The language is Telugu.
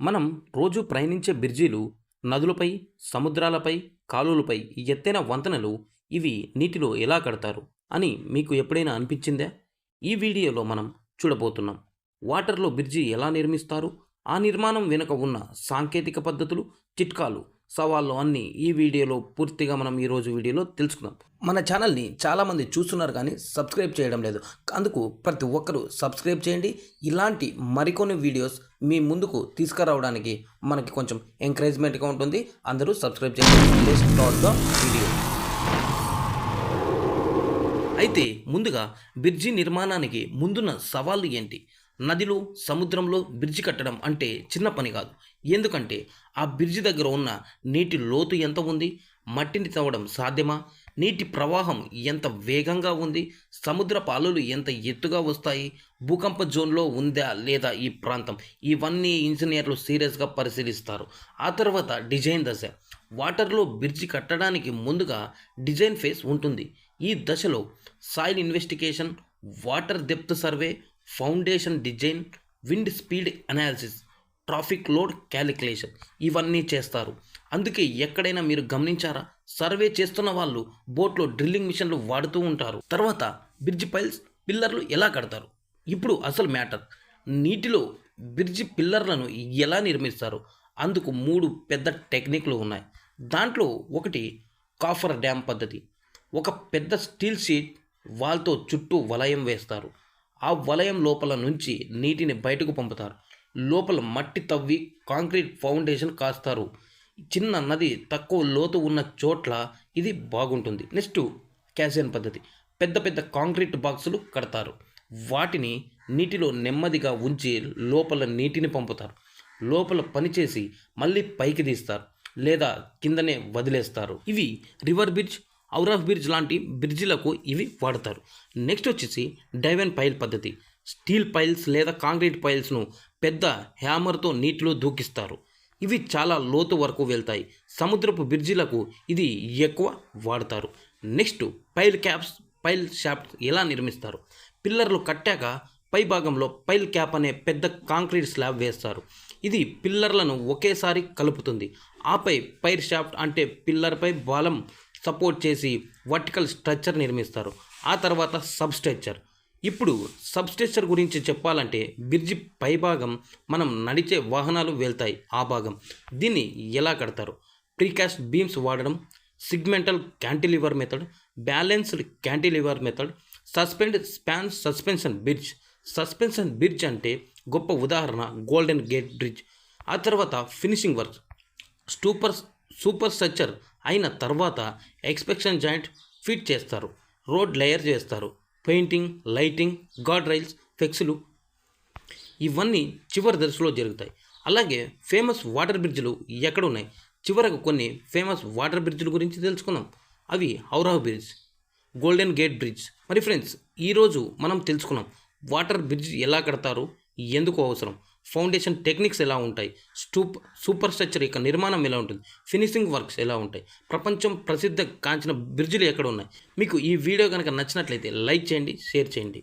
మనం రోజు ప్రయాణించే బిర్జీలు నదులపై సముద్రాలపై కాలువలపై ఎత్తైన వంతెనలు ఇవి నీటిలో ఎలా కడతారు అని మీకు ఎప్పుడైనా అనిపించిందా? ఈ వీడియోలో మనం చూడబోతున్నాం. వాటర్లో బ్రిడ్జి ఎలా నిర్మిస్తారు? ఆ నిర్మాణం వెనుక ఉన్న సాంకేతిక పద్ధతులు చిట్కాలు సవాళ్ళు అన్నీ ఈ వీడియోలో పూర్తిగా మనం ఈరోజు వీడియోలో తెలుసుకుందాం. మన ఛానల్ని చాలామంది చూస్తున్నారు కానీ సబ్స్క్రైబ్ చేయడం లేదు. అందుకు ప్రతి ఒక్కరూ సబ్స్క్రైబ్ చేయండి. ఇలాంటి మరికొన్ని వీడియోస్ మీ ముందుకు తీసుకురావడానికి మనకి కొంచెం ఎంకరేజ్మెంట్గా ఉంటుంది. అందరూ సబ్స్క్రైబ్ చేయండి. ద వీడియో అయితే ముందుగా బ్రిడ్జి నిర్మాణానికి ముందున్న సవాళ్ళు ఏంటి? నదిలో సముద్రంలో బ్రిడ్జి కట్టడం అంటే చిన్న పని కాదు. ఎందుకంటే ఆ బ్రిడ్జి దగ్గర ఉన్న నీటి లోతు ఎంత ఉంది? మట్టిని తవ్వడం సాధ్యమా? నీటి ప్రవాహం ఎంత వేగంగా ఉంది? సముద్ర పాలులు ఎంత ఎత్తుగా వస్తాయి? భూకంప జోన్లో ఉందా లేదా ఈ ప్రాంతం? ఇవన్నీ ఇంజనీర్లు సీరియస్గా పరిశీలిస్తారు. ఆ తర్వాత డిజైన్ దశ. వాటర్లో బ్రిడ్జి కట్టడానికి ముందుగా డిజైన్ ఫేస్ ఉంటుంది. ఈ దశలో soil investigation water depth survey foundation design wind speed analysis traffic load calculation ఇవన్నీ చేస్తారు. అందుకే ఎక్కడైనా మీరు గమనించారా? సర్వే చేస్తున్న వాళ్ళు బోట్లో డ్రిల్లింగ్ మిషన్లు వాడుతూ ఉంటారు. తర్వాత బ్రిడ్జ్ పైల్స్ పిల్లర్లు ఎలా కడతారు? ఇప్పుడు అసలు మ్యాటర్. నీటిలో బ్రిడ్జ్ పిల్లర్లను ఎలా నిర్మిస్తారు? అందుకు మూడు పెద్ద టెక్నిక్లు ఉన్నాయి. దాంట్లో ఒకటి కాఫర్ డ్యామ్ పద్ధతి. ఒక పెద్ద స్టీల్ షీట్ వాల్తో చుట్టూ వలయం వేస్తారు. ఆ వలయం లోపల నుంచి నీటిని బయటకు పంపుతారు. లోపల మట్టి తవ్వి కాంక్రీట్ ఫౌండేషన్ కాస్తారు. చిన్న నది తక్కువ లోతు ఉన్న చోట్ల ఇది బాగుంటుంది. నెక్స్ట్ క్యాసియన్ పద్ధతి. పెద్ద పెద్ద కాంక్రీట్ బాక్సులు కడతారు. వాటిని నీటిలో నెమ్మదిగా ఉంచి లోపల నీటిని పంపుతారు. లోపల పనిచేసి మళ్ళీ పైకి తీస్తారు లేదా కిందనే వదిలేస్తారు. ఇవి రివర్ బ్రిడ్జ్ ఔరాఫ్ బ్రిడ్జ్ లాంటి బ్రిడ్జిలకు ఇవి వాడతారు. నెక్స్ట్ వచ్చేసి డైవెన్ పైల్ పద్ధతి. స్టీల్ పైల్స్ లేదా కాంక్రీట్ పైల్స్ను పెద్ద హ్యామర్తో నీటిలో దూకిస్తారు. ఇవి చాలా లోతు వరకు వెళ్తాయి. సముద్రపు బ్రిడ్జిలకు ఇది ఎక్కువ వాడతారు. Next pile caps pile shaft ఎలా నిర్మిస్తారు? పిల్లర్లు కట్టాక పై భాగంలో పైల్ క్యాప్ అనే పెద్ద కాంక్రీట్ స్లాబ్ వేస్తారు. ఇది పిల్లర్లను ఒకేసారి కలుపుతుంది. ఆపై పైర్ షాఫ్ట్ అంటే పిల్లర్పై బలం సపోర్ట్ చేసి వర్టికల్ స్ట్రక్చర్ నిర్మిస్తారు. ఆ తర్వాత సబ్ స్ట్రక్చర్ ఇప్పుడు సబ్ స్ట్రక్చర్ గురించి చెప్పాలంటే బ్రిడ్జి పైభాగం మనం నడిచే వాహనాలు వెళ్తాయి. ఆ భాగం. దీన్ని ఎలా కడతారు? ప్రీకాస్ట్ బీమ్స్ వాడడం segmental cantilever method balanced cantilever method suspend span suspension bridge. Suspension bridge అంటే గొప్ప ఉదాహరణ గోల్డెన్ గేట్ బ్రిడ్జ్. ఆ తర్వాత finishing work. Super super structure అయిన తర్వాత ఎక్స్పెక్షన్ జాయింట్ ఫిట్ చేస్తారు. రోడ్ లేయర్ చేస్తారు. పెయింటింగ్ లైటింగ్ గాడ్ రైల్స్ ఫ్లెక్స్లు ఇవన్నీ చివరి దశలో జరుగుతాయి. అలాగే ఫేమస్ వాటర్ బ్రిడ్జ్లు ఎక్కడ ఉన్నాయి చివరకు కొన్ని ఫేమస్ వాటర్ బ్రిడ్జ్ల గురించి తెలుసుకుందాం. అవి Howrah Bridge Golden Gate Bridge. మరి ఫ్రెండ్స్ ఈరోజు మనం తెలుసుకున్నాం వాటర్ బ్రిడ్జ్ ఎలా కడతారు ఎందుకు అవసరం? ఫౌండేషన్ టెక్నిక్స్ ఎలా ఉంటాయి? స్టూప్ సూపర్ స్ట్రక్చర్ యొక్క నిర్మాణం ఎలా ఉంటుంది? ఫినిషింగ్ వర్క్స్ ఎలా ఉంటాయి? ప్రపంచం ప్రసిద్ధ కాంచిన బ్రిడ్జ్లు ఎక్కడ ఉన్నాయి? మీకు ఈ వీడియో కనుక నచ్చినట్లయితే లైక్ చేయండి షేర్ చేయండి.